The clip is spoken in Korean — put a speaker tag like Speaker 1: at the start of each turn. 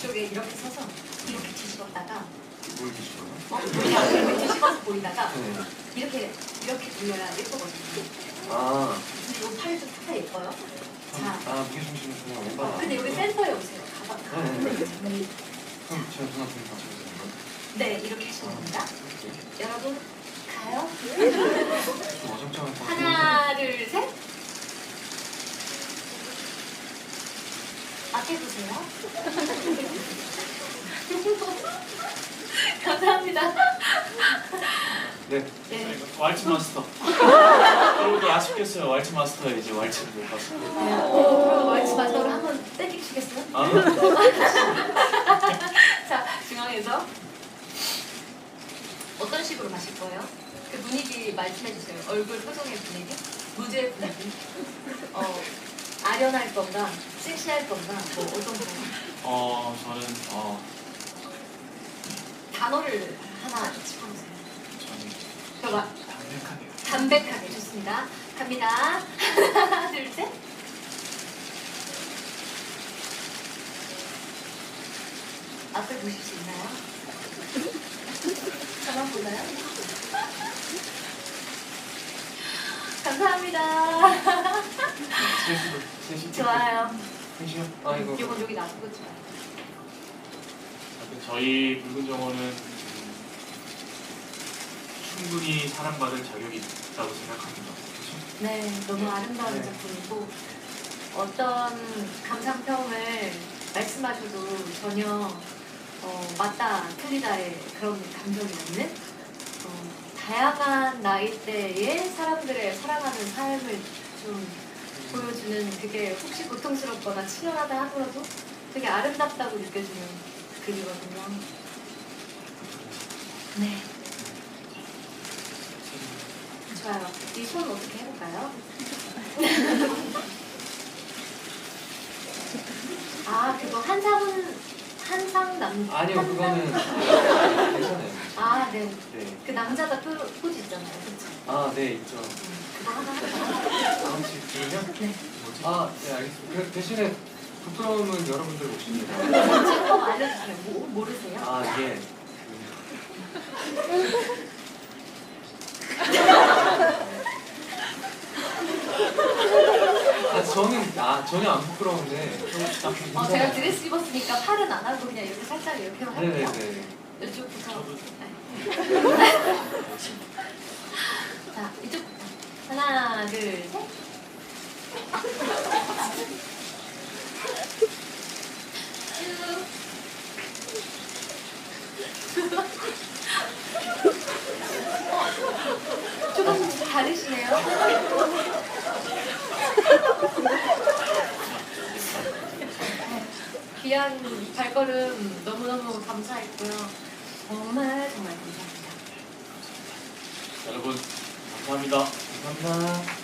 Speaker 1: 이쪽에 이렇게 서서 이렇게 뒤집었다가
Speaker 2: 뭘 드시거나?
Speaker 1: 어? 이렇게 뒤집어서 보이다가
Speaker 2: 네.
Speaker 1: 이렇게 이렇게 돌려야 예쁘거든요.
Speaker 2: 아,
Speaker 1: 근데 이 팔도 살짝 예뻐요. 자,
Speaker 2: 아 무게 중심이 왼발.
Speaker 1: 어, 근데 여기 센터에 오세요. 가방.
Speaker 2: 네, 네, 네.
Speaker 1: 네.
Speaker 2: 그럼 제가 누나한테 같이 해주는 거예요?
Speaker 1: 네, 이렇게 하시면 됩니다. 여러분 가요.
Speaker 2: 좀 어정쩡한 거.
Speaker 1: 하나, 둘, 셋. 앞에 보세요. 감사합니다.
Speaker 2: 네.
Speaker 1: 네.
Speaker 3: 왈츠 마스터. 여러분들 아쉽겠어요. 왈츠 마스터에 이제 왈츠를 못 봤어요.
Speaker 1: 그럼 왈츠 마스터를 한번 떼주시겠어요?
Speaker 3: 아,
Speaker 1: 자, 중앙에서 어떤 식으로 마실 거예요? 그 분위기 말씀해 주세요. 얼굴 표정의 분위기, 무죄의 분위기. 어, 아련할 건가, 섹시할 건가, 뭐 어떤 거.
Speaker 3: 어, 저는 어,
Speaker 1: 단어를 하나 짚어주세요.
Speaker 3: 저는
Speaker 1: 저가
Speaker 3: 담백하게.
Speaker 1: 담백하게 좋습니다. 갑니다. 하나, 둘, 셋. 앞을 보실 수 있나요? 저만 보나요? 감사합니다. 좋아요.
Speaker 2: 아 이거.
Speaker 1: 이건 여기 놔두고 좋아요.
Speaker 3: 저희 붉은 정원은 음, 충분히 사랑받을 자격이 있다고 생각합니다. 그렇죠?
Speaker 1: 네, 너무 아름다운
Speaker 2: 네.
Speaker 1: 작품이고 어떤 감상평을 말씀하셔도 전혀 어, 맞다 틀리다의 그런 감정이 없는 어, 다양한 나이대의 사람들의 사랑하는 삶을 좀 보여주는 그게 혹시 고통스럽거나 치열하다 하더라도 되게 아름답다고 느껴지는 글이거든요. 네, 좋아요. 이 손 어떻게 해볼까요? 아, 그거 한상은 한상남
Speaker 2: 아니요
Speaker 1: 한상-
Speaker 2: 그거는 괜찮아요.
Speaker 1: 아, 네.
Speaker 2: 네.
Speaker 1: 그 남자가 표, 포즈 있잖아요. 그쵸?
Speaker 2: 아, 네 있죠.
Speaker 1: 음, 그거 하나
Speaker 2: 아 그러면?
Speaker 1: 네.
Speaker 2: 아, 네 알겠습니다. 그 대신에 부끄러움은 여러분들 몫입니다.
Speaker 1: 제거 알려주세요. 뭐, 모르세요?
Speaker 2: 아 그... 아 저는 아 전혀 안 부끄러운데
Speaker 1: 어, 제가 드레스 입었으니까 팔은 안 하고 그냥 이렇게 살짝 이렇게만 할게요.
Speaker 2: 네네네
Speaker 1: 이쪽부터. 네. 자, 이쪽부터. 하나, 둘, 셋. 조금 다르시네요. 귀한 발걸음 너무너무 감사했고요. 정말 정말 감사합니다.
Speaker 3: 여러분 감사합니다.
Speaker 2: 감사합니다